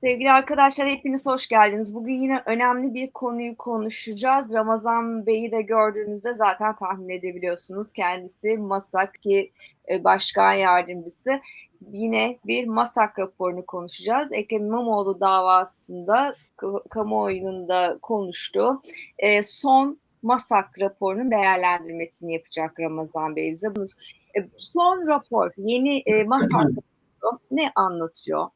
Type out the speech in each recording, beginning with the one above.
Sevgili arkadaşlar hepiniz hoş geldiniz. Bugün yine önemli bir konuyu konuşacağız. Ramazan Bey'i de gördüğünüzde zaten tahmin edebiliyorsunuz. Kendisi MASAK ki e, başkan yardımcısı. Yine bir MASAK raporunu konuşacağız. Ekrem İmamoğlu davasında kamuoyunun da konuştuğu e, son MASAK raporunun değerlendirmesini yapacak Ramazan Bey bize. E, son rapor, yeni MASAK raporu ne anlatıyor?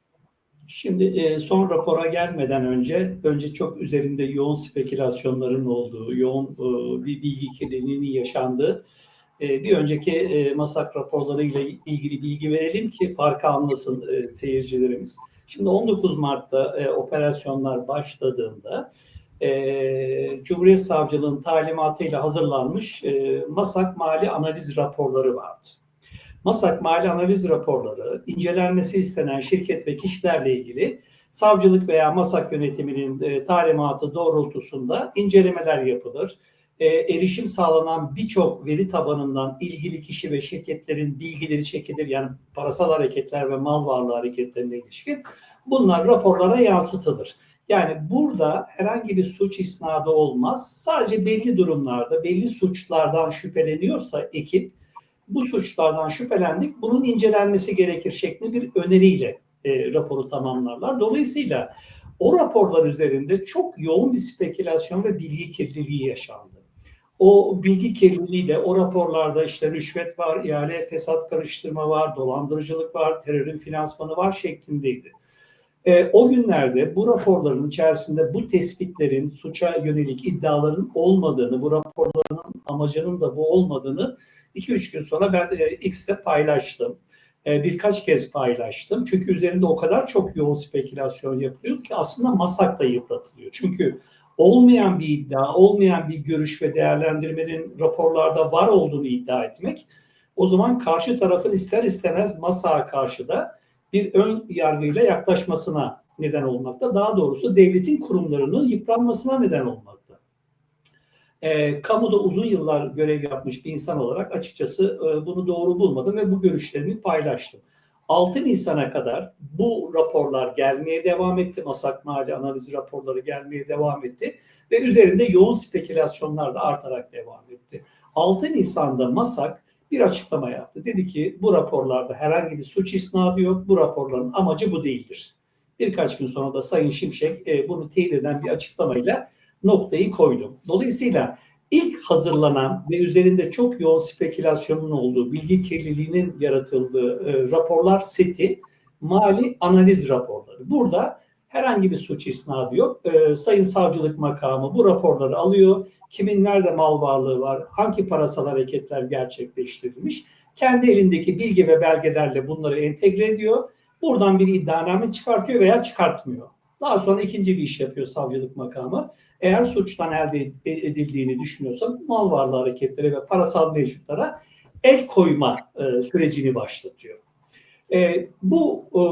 Şimdi e, son rapora gelmeden önce önce çok üzerinde yoğun spekülasyonların olduğu, yoğun e, bir bilgi kirliliğinin yaşandığı e, bir önceki e, masak raporlarıyla ilgili bilgi verelim ki farkı anlasın e, seyircilerimiz. Şimdi 19 Mart'ta e, operasyonlar başladığında e, Cumhuriyet Savcılığı'nın talimatıyla hazırlanmış e, masak mali analiz raporları vardı. MASAK mali analiz raporları, incelenmesi istenen şirket ve kişilerle ilgili savcılık veya MASAK yönetiminin e, talimatı doğrultusunda incelemeler yapılır. E, erişim sağlanan birçok veri tabanından ilgili kişi ve şirketlerin bilgileri çekilir. Yani parasal hareketler ve mal varlığı hareketlerine ilişkin bunlar raporlara yansıtılır. Yani burada herhangi bir suç isnadı olmaz. Sadece belli durumlarda, belli suçlardan şüpheleniyorsa ekip bu suçlardan şüphelendik, bunun incelenmesi gerekir şeklinde bir öneriyle e, raporu tamamlarlar. Dolayısıyla o raporlar üzerinde çok yoğun bir spekülasyon ve bilgi kirliliği yaşandı. O bilgi kirliliği de o raporlarda işte rüşvet var, ihale, fesat karıştırma var, dolandırıcılık var, terörün finansmanı var şeklindeydi. E, o günlerde bu raporların içerisinde bu tespitlerin suça yönelik iddiaların olmadığını, bu raporların amacının da bu olmadığını 2-3 gün sonra ben e, X'te paylaştım. E, birkaç kez paylaştım. Çünkü üzerinde o kadar çok yoğun spekülasyon yapılıyor ki aslında masak da yıpratılıyor. Çünkü olmayan bir iddia, olmayan bir görüş ve değerlendirmenin raporlarda var olduğunu iddia etmek o zaman karşı tarafın ister istemez masaya karşı da bir ön yargıyla yaklaşmasına neden olmakta. Daha doğrusu devletin kurumlarının yıpranmasına neden olmakta e, kamuda uzun yıllar görev yapmış bir insan olarak açıkçası e, bunu doğru bulmadım ve bu görüşlerimi paylaştım. 6 Nisan'a kadar bu raporlar gelmeye devam etti. Masak mali analiz raporları gelmeye devam etti. Ve üzerinde yoğun spekülasyonlar da artarak devam etti. 6 Nisan'da Masak bir açıklama yaptı. Dedi ki bu raporlarda herhangi bir suç isnadı yok. Bu raporların amacı bu değildir. Birkaç gün sonra da Sayın Şimşek e, bunu teyit eden bir açıklamayla noktayı koydum. Dolayısıyla ilk hazırlanan ve üzerinde çok yoğun spekülasyonun olduğu, bilgi kirliliğinin yaratıldığı e, raporlar seti mali analiz raporları. Burada herhangi bir suç isnadı yok. E, Sayın Savcılık makamı bu raporları alıyor. Kimin nerede mal varlığı var, hangi parasal hareketler gerçekleştirilmiş. Kendi elindeki bilgi ve belgelerle bunları entegre ediyor. Buradan bir iddianame çıkartıyor veya çıkartmıyor. Daha sonra ikinci bir iş yapıyor savcılık makamı. Eğer suçtan elde edildiğini düşünüyorsa mal varlığı hareketlere ve parasal mevcutlara el koyma e, sürecini başlatıyor. E, bu e,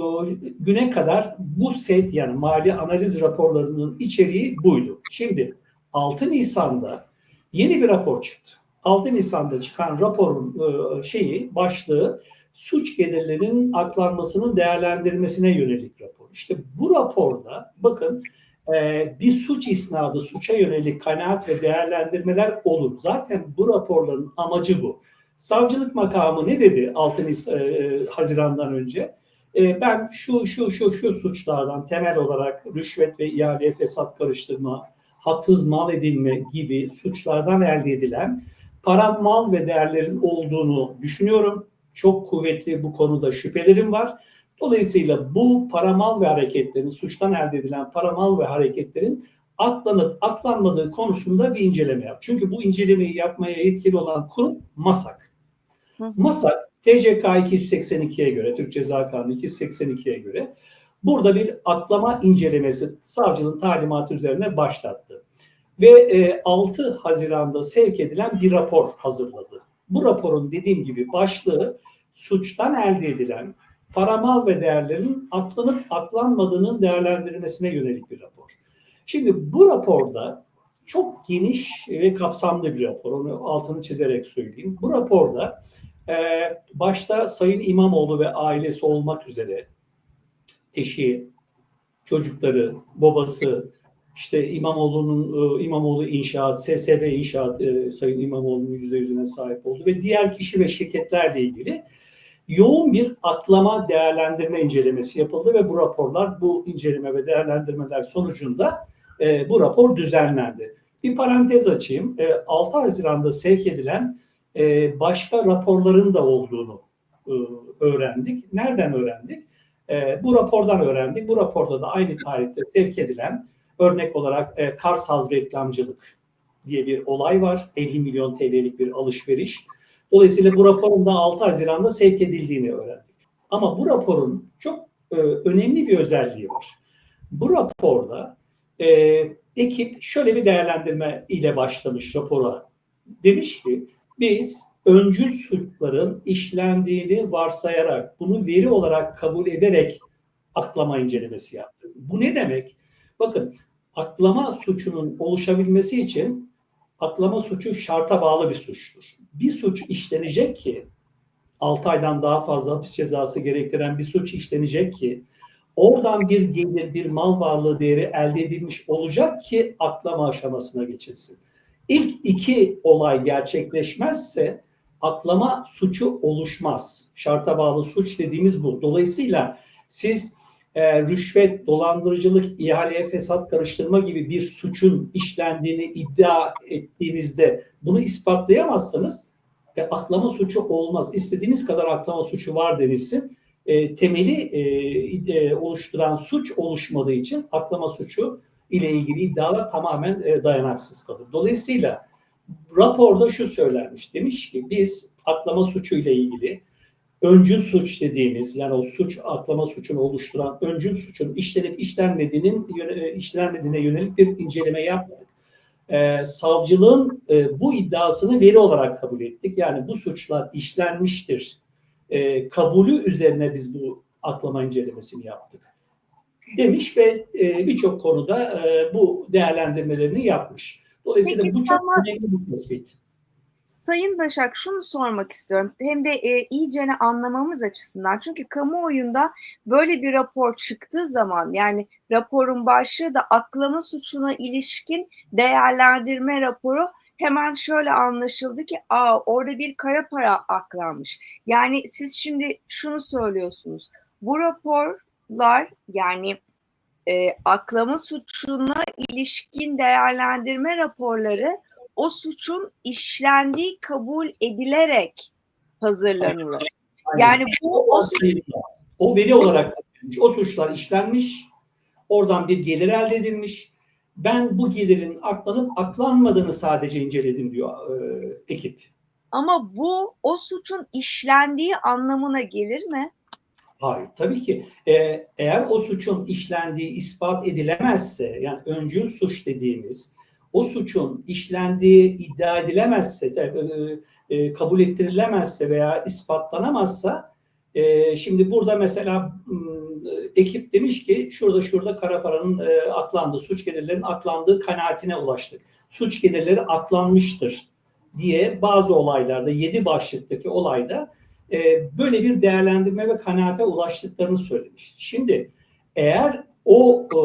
güne kadar bu set yani mali analiz raporlarının içeriği buydu. Şimdi 6 Nisan'da yeni bir rapor çıktı. 6 Nisan'da çıkan raporun e, şeyi başlığı suç gelirlerinin aklanmasının değerlendirmesine yönelik rapor. İşte bu raporda bakın e, bir suç isnadı, suça yönelik kanaat ve değerlendirmeler olur. Zaten bu raporların amacı bu. Savcılık makamı ne dedi 6 e, Haziran'dan önce? E, ben şu şu şu şu suçlardan temel olarak rüşvet ve ihale, fesat karıştırma, haksız mal edilme gibi suçlardan elde edilen para, mal ve değerlerin olduğunu düşünüyorum. Çok kuvvetli bu konuda şüphelerim var Dolayısıyla bu paramal ve hareketlerin, suçtan elde edilen paramal ve hareketlerin atlanıp atlanmadığı konusunda bir inceleme yap. Çünkü bu incelemeyi yapmaya yetkili olan kurum MASAK. MASAK TCK 282'ye göre, Türk Ceza Kanunu 282'ye göre burada bir atlama incelemesi savcının talimatı üzerine başlattı. Ve e, 6 Haziran'da sevk edilen bir rapor hazırladı. Bu raporun dediğim gibi başlığı suçtan elde edilen paramal ve değerlerin aklanıp aklanmadığının değerlendirilmesine yönelik bir rapor. Şimdi bu raporda çok geniş ve kapsamlı bir rapor. Onu altını çizerek söyleyeyim. Bu raporda e, başta Sayın İmamoğlu ve ailesi olmak üzere eşi, çocukları, babası, işte İmamoğlu'nun e, İmamoğlu İnşaat, SSB İnşaat e, Sayın İmamoğlu'nun yüzde yüzüne sahip oldu ve diğer kişi ve şirketlerle ilgili yoğun bir aklama değerlendirme incelemesi yapıldı ve bu raporlar, bu inceleme ve değerlendirmeler sonucunda e, bu rapor düzenlendi. Bir parantez açayım. E, 6 Haziran'da sevk edilen e, başka raporların da olduğunu e, öğrendik. Nereden öğrendik? E, bu rapordan öğrendik. Bu raporda da aynı tarihte sevk edilen örnek olarak e, Karsal reklamcılık diye bir olay var. 50 milyon TL'lik bir alışveriş. Dolayısıyla bu raporun da 6 Haziran'da sevk edildiğini öğrendik. Ama bu raporun çok e, önemli bir özelliği var. Bu raporda e, ekip şöyle bir değerlendirme ile başlamış rapora. Demiş ki biz öncül suçların işlendiğini varsayarak, bunu veri olarak kabul ederek aklama incelemesi yaptık. Bu ne demek? Bakın aklama suçunun oluşabilmesi için aklama suçu şarta bağlı bir suçtur. Bir suç işlenecek ki 6 aydan daha fazla hapis cezası gerektiren bir suç işlenecek ki oradan bir gelir, bir mal varlığı değeri elde edilmiş olacak ki aklama aşamasına geçilsin. İlk iki olay gerçekleşmezse aklama suçu oluşmaz. Şarta bağlı suç dediğimiz bu. Dolayısıyla siz e, rüşvet, dolandırıcılık, ihaleye fesat karıştırma gibi bir suçun işlendiğini iddia ettiğinizde bunu ispatlayamazsanız e, aklama suçu olmaz. İstediğiniz kadar aklama suçu var denilsin. E, temeli e, e, oluşturan suç oluşmadığı için aklama suçu ile ilgili iddialar tamamen e, dayanaksız kalır. Dolayısıyla raporda şu söylenmiş. Demiş ki biz aklama suçu ile ilgili öncül suç dediğimiz yani o suç aklama suçunu oluşturan öncül suçun işlenip işlenmediğinin e, işlenmediğine yönelik bir inceleme yaptık. Ee, savcılığın e, bu iddiasını veri olarak kabul ettik. Yani bu suçlar işlenmiştir. E, kabulü üzerine biz bu aklama incelemesini yaptık. Demiş ve e, birçok konuda e, bu değerlendirmelerini yapmış. Dolayısıyla Peki, bu çok önemli bir tespit. Sayın Başak şunu sormak istiyorum. Hem de e, iyicene anlamamız açısından. Çünkü kamuoyunda böyle bir rapor çıktığı zaman yani raporun başlığı da aklama suçuna ilişkin değerlendirme raporu hemen şöyle anlaşıldı ki aa orada bir kara para aklanmış. Yani siz şimdi şunu söylüyorsunuz. Bu raporlar yani e, aklama suçuna ilişkin değerlendirme raporları o suçun işlendiği kabul edilerek hazırlanıyor. Yani bu o suç o veri olarak. O suçlar işlenmiş. Oradan bir gelir elde edilmiş. Ben bu gelirin aklanıp aklanmadığını sadece inceledim diyor e, ekip. ama bu o suçun işlendiği anlamına gelir mi? Hayır, tabii ki. E, eğer o suçun işlendiği ispat edilemezse, yani öncül suç dediğimiz, o suçun işlendiği iddia edilemezse, e, e, kabul ettirilemezse veya ispatlanamazsa, e, şimdi burada mesela ekip demiş ki şurada şurada kara paranın e, aklandığı, suç gelirlerinin aklandığı kanaatine ulaştık. Suç gelirleri aklanmıştır diye bazı olaylarda, yedi başlıktaki olayda e, böyle bir değerlendirme ve kanaate ulaştıklarını söylemiş. Şimdi eğer o e,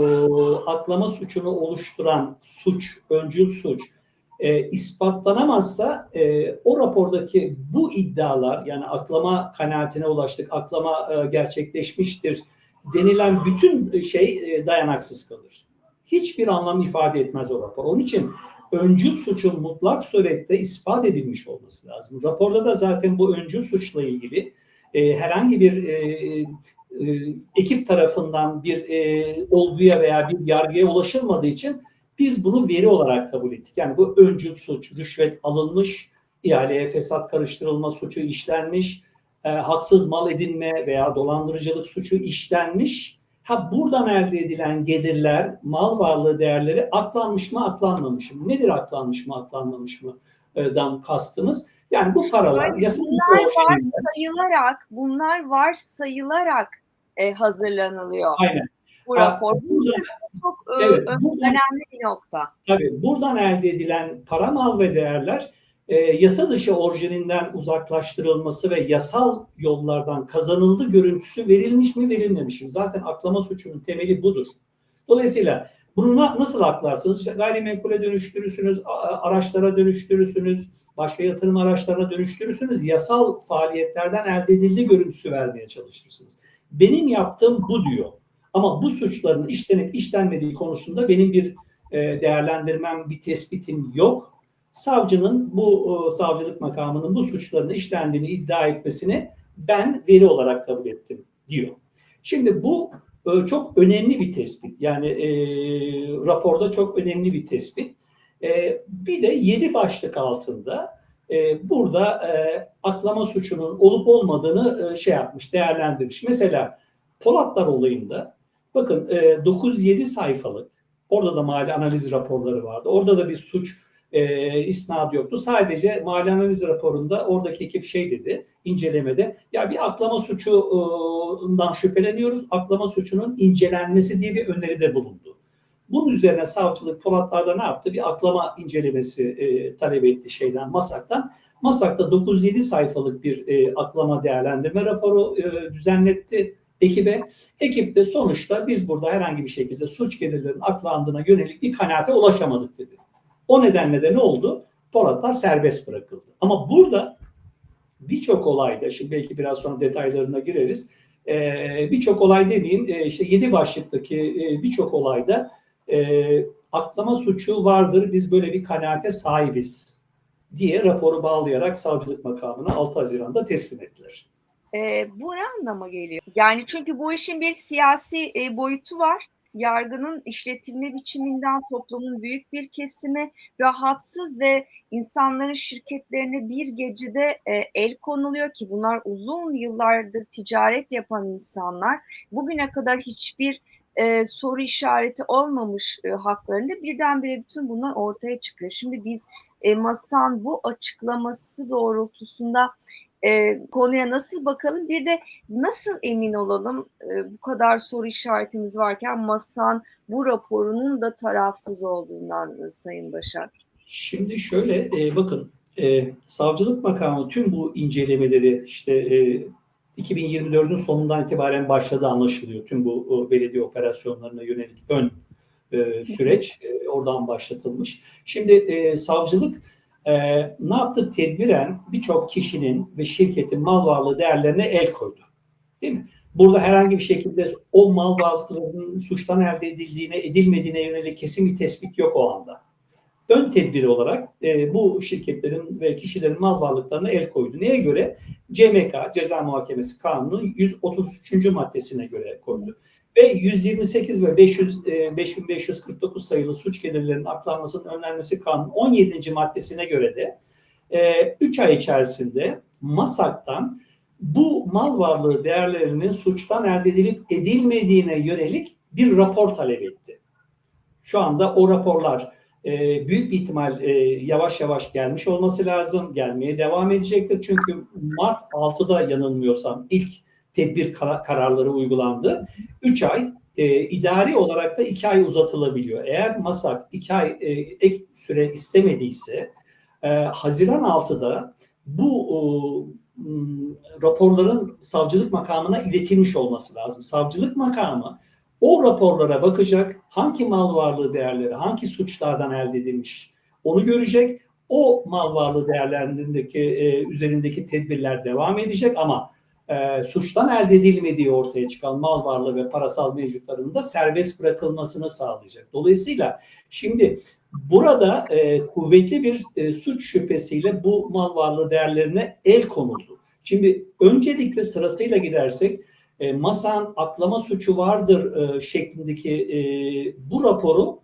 aklama suçunu oluşturan suç, öncül suç e, ispatlanamazsa e, o rapordaki bu iddialar yani aklama kanaatine ulaştık, aklama e, gerçekleşmiştir denilen bütün şey e, dayanaksız kalır. Hiçbir anlam ifade etmez o rapor. Onun için öncül suçun mutlak surette ispat edilmiş olması lazım. Raporda da zaten bu öncül suçla ilgili e, herhangi bir e, ekip tarafından bir e, olguya veya bir yargıya ulaşılmadığı için biz bunu veri olarak kabul ettik. Yani bu öncül suç, rüşvet alınmış, ihaleye fesat karıştırılma suçu işlenmiş, e, haksız mal edinme veya dolandırıcılık suçu işlenmiş. Ha buradan elde edilen gelirler, mal varlığı değerleri aklanmış mı, aklanmamış mı? Nedir aklanmış mı, aklanmamış mı? e, dan kastımız. Yani bu paralar yasal bunlar var sayılarak, bunlar var sayılarak e, hazırlanılıyor Aynen. bu rapor. Bu burada- kısmı çok e, Evet, buradan- önemli bir nokta. Tabii buradan elde edilen para mal ve değerler e, yasa dışı orijininden uzaklaştırılması ve yasal yollardan kazanıldı görüntüsü verilmiş mi verilmemiş mi? Zaten aklama suçunun temeli budur. Dolayısıyla bunu na- nasıl aklarsınız? İşte gayrimenkule dönüştürürsünüz, araçlara dönüştürürsünüz, başka yatırım araçlarına dönüştürürsünüz. Yasal faaliyetlerden elde edildiği görüntüsü vermeye çalışırsınız. Benim yaptığım bu diyor. Ama bu suçların işlenip işlenmediği konusunda benim bir e, değerlendirmem, bir tespitim yok. Savcının bu e, savcılık makamının bu suçların işlendiğini iddia etmesini ben veri olarak kabul ettim diyor. Şimdi bu e, çok önemli bir tespit. Yani e, raporda çok önemli bir tespit. E, bir de yedi başlık altında e, burada e, aklama suçunun olup olmadığını e, şey yapmış, değerlendirmiş. Mesela Polatlar olayında bakın e, 9-7 sayfalık orada da mali analiz raporları vardı. Orada da bir suç e, isnadı yoktu. Sadece mali analiz raporunda oradaki ekip şey dedi incelemede ya bir aklama suçundan şüpheleniyoruz. Aklama suçunun incelenmesi diye bir öneride bulundu. Bunun üzerine savcılık Polatlar'da ne yaptı? Bir aklama incelemesi e, talep etti şeyden Masak'tan. Masak'ta 9-7 sayfalık bir e, aklama değerlendirme raporu e, düzenletti ekibe. Ekip de sonuçta biz burada herhangi bir şekilde suç gelirlerinin aklandığına yönelik bir kanaate ulaşamadık dedi. O nedenle de ne oldu? Polatlar serbest bırakıldı. Ama burada birçok olayda, şimdi belki biraz sonra detaylarına gireriz. Ee, birçok olay demeyeyim, e, işte yedi başlıktaki e, birçok olayda e, aklama suçu vardır, biz böyle bir kanaate sahibiz diye raporu bağlayarak savcılık makamına 6 Haziran'da teslim ettiler. E, bu ne anlama geliyor? Yani çünkü bu işin bir siyasi e, boyutu var. Yargının işletilme biçiminden toplumun büyük bir kesimi rahatsız ve insanların şirketlerine bir gecede e, el konuluyor ki bunlar uzun yıllardır ticaret yapan insanlar. Bugüne kadar hiçbir e, soru işareti olmamış e, haklarında birdenbire bütün bunlar ortaya çıkıyor. Şimdi biz e, Masan bu açıklaması doğrultusunda e, konuya nasıl bakalım? Bir de nasıl emin olalım e, bu kadar soru işaretimiz varken Masan bu raporunun da tarafsız olduğundan Sayın Başar. Şimdi şöyle e, bakın e, savcılık makamı tüm bu incelemeleri işte e, 2024'ün sonundan itibaren başladı anlaşılıyor. Tüm bu belediye operasyonlarına yönelik ön e, süreç e, oradan başlatılmış. Şimdi e, savcılık ne yaptı? Tedbiren birçok kişinin ve şirketin mal varlığı değerlerine el koydu. Değil mi? Burada herhangi bir şekilde o mal varlıklarının suçtan elde edildiğine, edilmediğine yönelik kesin bir tespit yok o anda. Ön tedbiri olarak e, bu şirketlerin ve kişilerin mal varlıklarına el koydu. Neye göre? CMK, Ceza Muhakemesi Kanunu 133. maddesine göre koydu. Ve 128 ve 500, e, 5549 sayılı suç gelirlerinin aklanmasının önlenmesi kanunun 17. maddesine göre de 3 ay içerisinde MASAK'tan bu mal varlığı değerlerinin suçtan elde edilip edilmediğine yönelik bir rapor talep etti. Şu anda o raporlar e, büyük bir ihtimal e, yavaş yavaş gelmiş olması lazım. Gelmeye devam edecektir. Çünkü Mart 6'da yanılmıyorsam ilk tedbir kar- kararları uygulandı. 3 ay e, idari olarak da 2 ay uzatılabiliyor. Eğer MASAK 2 ay e, ek süre istemediyse e, Haziran 6'da bu e, raporların savcılık makamına iletilmiş olması lazım. Savcılık makamı o raporlara bakacak, hangi mal varlığı değerleri, hangi suçlardan elde edilmiş onu görecek. O mal varlığı değerlerindeki e, üzerindeki tedbirler devam edecek ama e, suçtan elde edilmediği ortaya çıkan mal varlığı ve parasal mevcutlarının da serbest bırakılmasını sağlayacak. Dolayısıyla şimdi burada e, kuvvetli bir e, suç şüphesiyle bu mal varlığı değerlerine el konuldu. Şimdi öncelikle sırasıyla gidersek e, masan aklama suçu vardır e, şeklindeki e, bu raporu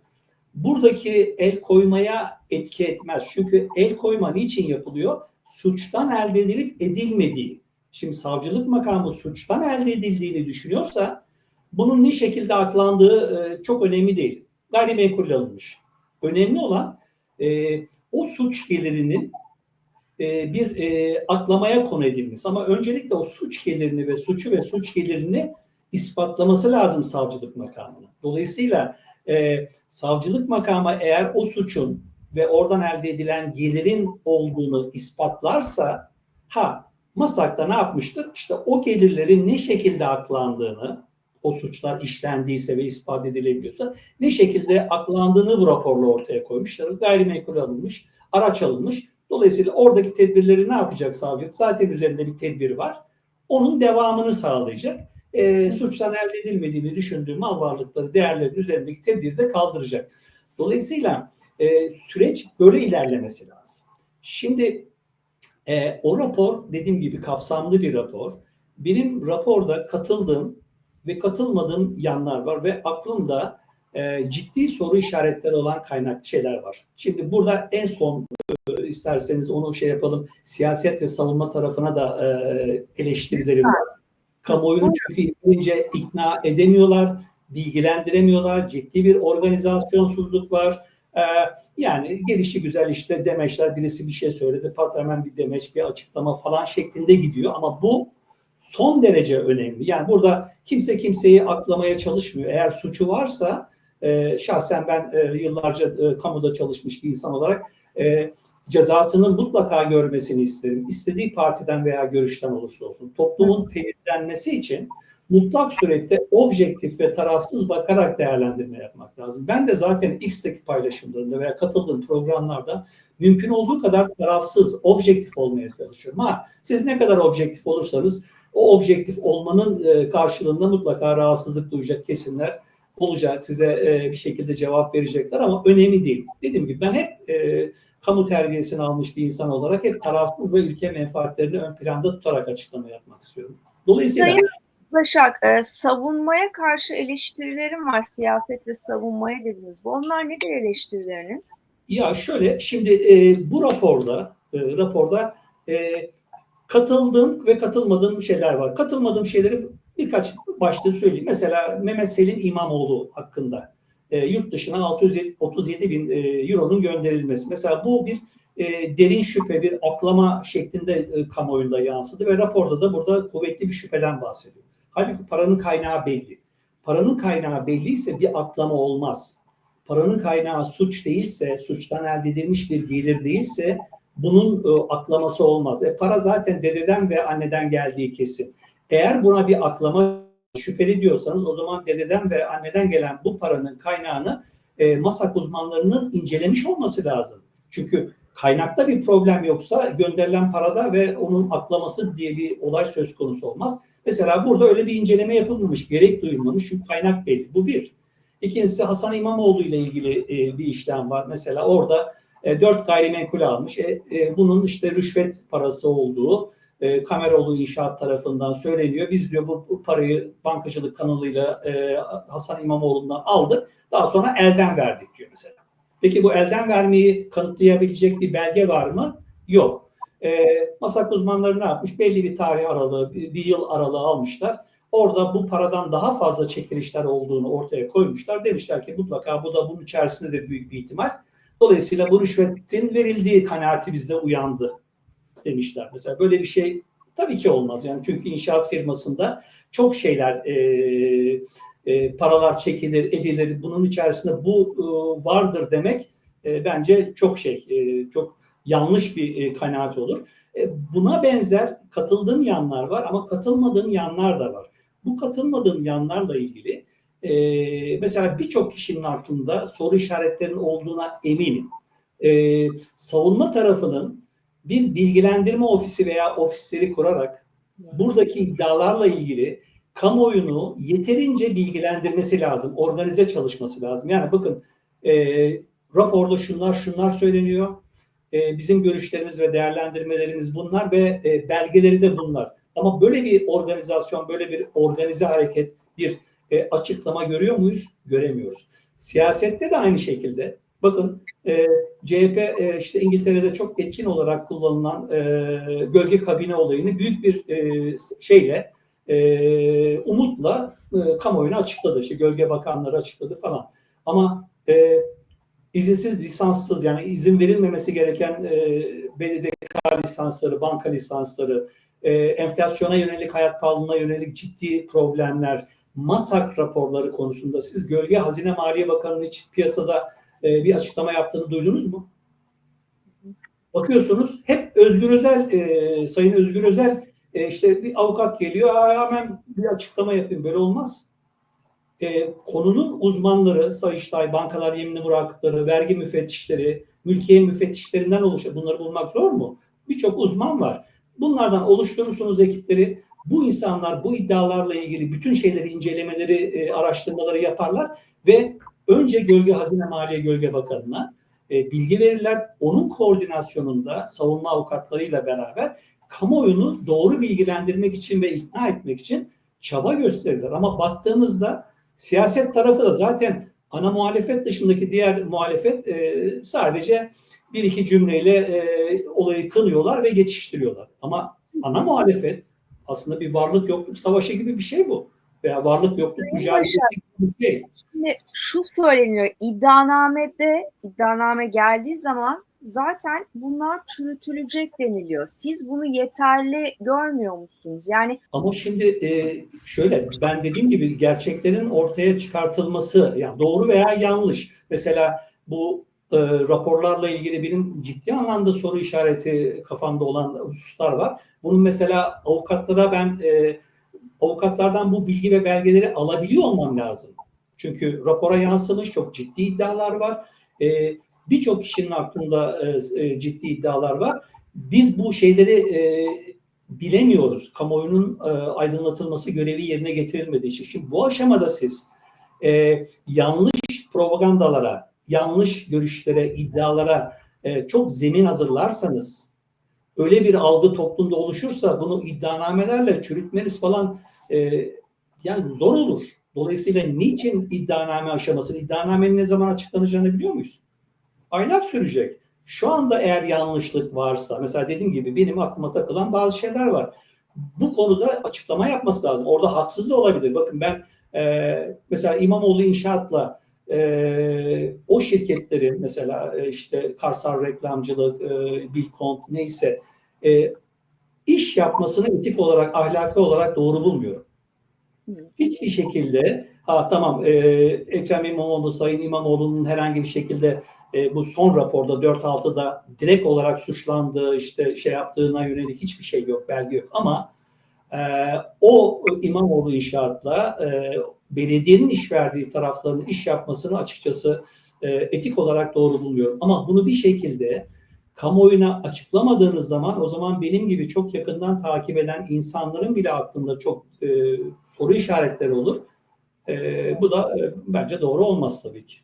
buradaki el koymaya etki etmez. Çünkü el koyma niçin yapılıyor? Suçtan elde edilip edilmediği. Şimdi savcılık makamı suçtan elde edildiğini düşünüyorsa bunun ne şekilde aklandığı e, çok önemli değil. Gayrimenkul alınmış. Önemli olan e, o suç gelirinin e, bir e, konu edilmesi. Ama öncelikle o suç gelirini ve suçu ve suç gelirini ispatlaması lazım savcılık makamına. Dolayısıyla e, savcılık makamı eğer o suçun ve oradan elde edilen gelirin olduğunu ispatlarsa ha Masak'ta ne yapmıştır? İşte o gelirlerin ne şekilde aklandığını o suçlar işlendiyse ve ispat edilebiliyorsa ne şekilde aklandığını bu raporla ortaya koymuşlar. Gayrimenkul alınmış, araç alınmış. Dolayısıyla oradaki tedbirleri ne yapacak savcılık? Zaten üzerinde bir tedbir var. Onun devamını sağlayacak. E, suçtan elde edilmediğini düşündüğü mal varlıkları, değerlerin üzerindeki tedbiri de kaldıracak. Dolayısıyla e, süreç böyle ilerlemesi lazım. Şimdi e, o rapor dediğim gibi kapsamlı bir rapor. Benim raporda katıldığım ve katılmadığım yanlar var ve aklımda e, ciddi soru işaretleri olan kaynak şeyler var. Şimdi burada en son e, isterseniz onu şey yapalım siyaset ve savunma tarafına da e, eleştirilerim var. Kamuoyunu çünkü yeterince ikna edemiyorlar, bilgilendiremiyorlar, ciddi bir organizasyonsuzluk var. Ee, yani gelişi güzel işte demeçler birisi bir şey söyledi pat hemen bir demeç bir açıklama falan şeklinde gidiyor ama bu son derece önemli. Yani burada kimse kimseyi aklamaya çalışmıyor. Eğer suçu varsa e, şahsen ben e, yıllarca e, kamuda çalışmış bir insan olarak e, cezasını mutlaka görmesini isterim. İstediği partiden veya görüşten olursa olsun. Toplumun temizlenmesi için mutlak surette objektif ve tarafsız bakarak değerlendirme yapmak lazım. Ben de zaten X'teki paylaşımlarında veya katıldığım programlarda mümkün olduğu kadar tarafsız, objektif olmaya çalışıyorum. Ha, siz ne kadar objektif olursanız o objektif olmanın e, karşılığında mutlaka rahatsızlık duyacak kesimler olacak. Size e, bir şekilde cevap verecekler ama önemli değil. Dediğim gibi ben hep e, kamu terbiyesini almış bir insan olarak hep tarafsız ve ülke menfaatlerini ön planda tutarak açıklama yapmak istiyorum. Dolayısıyla Sayın Başak, e, savunmaya karşı eleştirilerim var. Siyaset ve savunmaya dediniz. Bu onlar nedir eleştirileriniz? Ya şöyle, şimdi e, bu raporda e, raporda e, katıldığım ve katılmadığım şeyler var. Katılmadığım şeyleri birkaç başta söyleyeyim. Mesela Mehmet Selin İmamoğlu hakkında e, yurt dışına 637 bin e, euronun gönderilmesi. Mesela bu bir e, derin şüphe, bir aklama şeklinde e, kamuoyunda yansıdı ve raporda da burada kuvvetli bir şüpheden bahsediyor. Halbuki paranın kaynağı belli. Paranın kaynağı belliyse bir aklama olmaz. Paranın kaynağı suç değilse, suçtan elde edilmiş bir gelir değilse bunun e, aklaması olmaz. E, para zaten dededen ve anneden geldiği kesin. Eğer buna bir aklama şüpheli diyorsanız o zaman dededen ve anneden gelen bu paranın kaynağını e, MASAK uzmanlarının incelemiş olması lazım. Çünkü kaynakta bir problem yoksa gönderilen parada ve onun aklaması diye bir olay söz konusu olmaz. Mesela burada öyle bir inceleme yapılmamış, gerek duyulmamış çünkü kaynak belli. Bu bir. İkincisi Hasan İmamoğlu ile ilgili e, bir işlem var. Mesela orada e, dört gayrimenkul almış. E, e, bunun işte rüşvet parası olduğu e, Kameroğlu İnşaat tarafından söyleniyor. Biz diyor bu, bu parayı bankacılık kanalıyla e, Hasan İmamoğlu'ndan aldık. Daha sonra elden verdik diyor mesela. Peki bu elden vermeyi kanıtlayabilecek bir belge var mı? Yok. E, masak uzmanları ne yapmış? Belli bir tarih aralığı, bir, yıl aralığı almışlar. Orada bu paradan daha fazla çekilişler olduğunu ortaya koymuşlar. Demişler ki mutlaka bu da bunun içerisinde de büyük bir ihtimal. Dolayısıyla bu rüşvetin verildiği kanaati bizde uyandı demişler. Mesela böyle bir şey tabii ki olmaz. Yani çünkü inşaat firmasında çok şeyler e, e, paralar çekilir, edilir. Bunun içerisinde bu e, vardır demek e, bence çok şey, e, çok yanlış bir e, kanaat olur. E, buna benzer katıldığım yanlar var ama katılmadığım yanlar da var. Bu katılmadığım yanlarla ilgili e, mesela birçok kişinin aklında soru işaretlerinin olduğuna eminim. E, savunma tarafının bir bilgilendirme ofisi veya ofisleri kurarak buradaki iddialarla ilgili kamuoyunu yeterince bilgilendirmesi lazım, organize çalışması lazım. Yani bakın e, raporda şunlar şunlar söyleniyor, e, bizim görüşlerimiz ve değerlendirmelerimiz bunlar ve e, belgeleri de bunlar. Ama böyle bir organizasyon, böyle bir organize hareket, bir e, açıklama görüyor muyuz? Göremiyoruz. Siyasette de aynı şekilde. Bakın e, CHP e, işte İngiltere'de çok etkin olarak kullanılan e, gölge kabine olayını büyük bir e, şeyle e, umutla e, kamuoyuna açıkladı. İşte gölge bakanları açıkladı falan. Ama e, izinsiz, lisanssız yani izin verilmemesi gereken e, BDDK lisansları, banka lisansları, e, enflasyona yönelik, hayat pahalılığına yönelik ciddi problemler, MASAK raporları konusunda siz Gölge Hazine Maliye Bakanı'nın hiç piyasada e, bir açıklama yaptığını duydunuz mu? Bakıyorsunuz hep Özgür Özel, e, Sayın Özgür Özel e, işte bir avukat geliyor hemen bir açıklama yapayım. Böyle olmaz. e, konunun uzmanları, Sayıştay, bankalar yeminli murakipleri, vergi müfettişleri, mülkiye müfettişlerinden oluşuyor. Bunları bulmak zor mu? Birçok uzman var. Bunlardan oluşturursunuz ekipleri. Bu insanlar bu iddialarla ilgili bütün şeyleri, incelemeleri, e, araştırmaları yaparlar ve önce Gölge Hazine Maliye Gölge Bakanı'na e, bilgi verirler. Onun koordinasyonunda savunma avukatlarıyla beraber kamuoyunu doğru bilgilendirmek için ve ikna etmek için çaba gösterirler. Ama baktığımızda siyaset tarafı da zaten ana muhalefet dışındaki diğer muhalefet e, sadece bir iki cümleyle e, olayı kınıyorlar ve geçiştiriyorlar. Ama ana muhalefet aslında bir varlık yokluk savaşı gibi bir şey bu. Veya varlık yokluk mücadelesi gibi bir şey. Şimdi şu söyleniyor iddianamede iddianame geldiği zaman zaten bunlar çürütülecek deniliyor. Siz bunu yeterli görmüyor musunuz? Yani Ama şimdi e, şöyle ben dediğim gibi gerçeklerin ortaya çıkartılması yani doğru veya yanlış. Mesela bu e, raporlarla ilgili benim ciddi anlamda soru işareti kafamda olan hususlar var. Bunun mesela avukatlara ben e, avukatlardan bu bilgi ve belgeleri alabiliyor olmam lazım. Çünkü rapora yansımış çok ciddi iddialar var. E, Birçok kişinin aklında e, e, ciddi iddialar var. Biz bu şeyleri e, bilemiyoruz. Kamuoyunun e, aydınlatılması görevi yerine getirilmediği için. Şimdi bu aşamada siz e, yanlış propagandalara, yanlış görüşlere, iddialara e, çok zemin hazırlarsanız, öyle bir algı toplumda oluşursa bunu iddianamelerle çürütmeniz falan e, yani zor olur. Dolayısıyla niçin iddianame aşamasını, iddianamenin ne zaman açıklanacağını biliyor muyuz? Aylar sürecek. Şu anda eğer yanlışlık varsa, mesela dediğim gibi benim aklıma takılan bazı şeyler var. Bu konuda açıklama yapması lazım. Orada haksız da olabilir. Bakın ben e, mesela İmamoğlu İnşaat'la e, o şirketlerin mesela e, işte Karsar Reklamcılık, e, Bilkont neyse e, iş yapmasını etik olarak, ahlaki olarak doğru bulmuyorum. Hiçbir şekilde ha tamam e, Ekrem İmamoğlu, Sayın İmamoğlu'nun herhangi bir şekilde e, bu son raporda 4.6'da direkt olarak suçlandığı işte şey yaptığına yönelik hiçbir şey yok, belge yok ama e, o İmamoğlu inşaatla e, belediyenin iş verdiği tarafların iş yapmasını açıkçası e, etik olarak doğru bulmuyorum. Ama bunu bir şekilde kamuoyuna açıklamadığınız zaman o zaman benim gibi çok yakından takip eden insanların bile aklında çok e, soru işaretleri olur. E, bu da e, bence doğru olmaz tabii ki.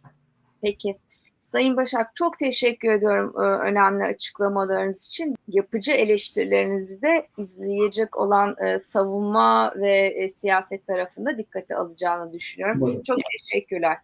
Peki. Sayın Başak çok teşekkür ediyorum e, önemli açıklamalarınız için. Yapıcı eleştirilerinizi de izleyecek olan e, savunma ve e, siyaset tarafında dikkate alacağını düşünüyorum. Çok teşekkürler.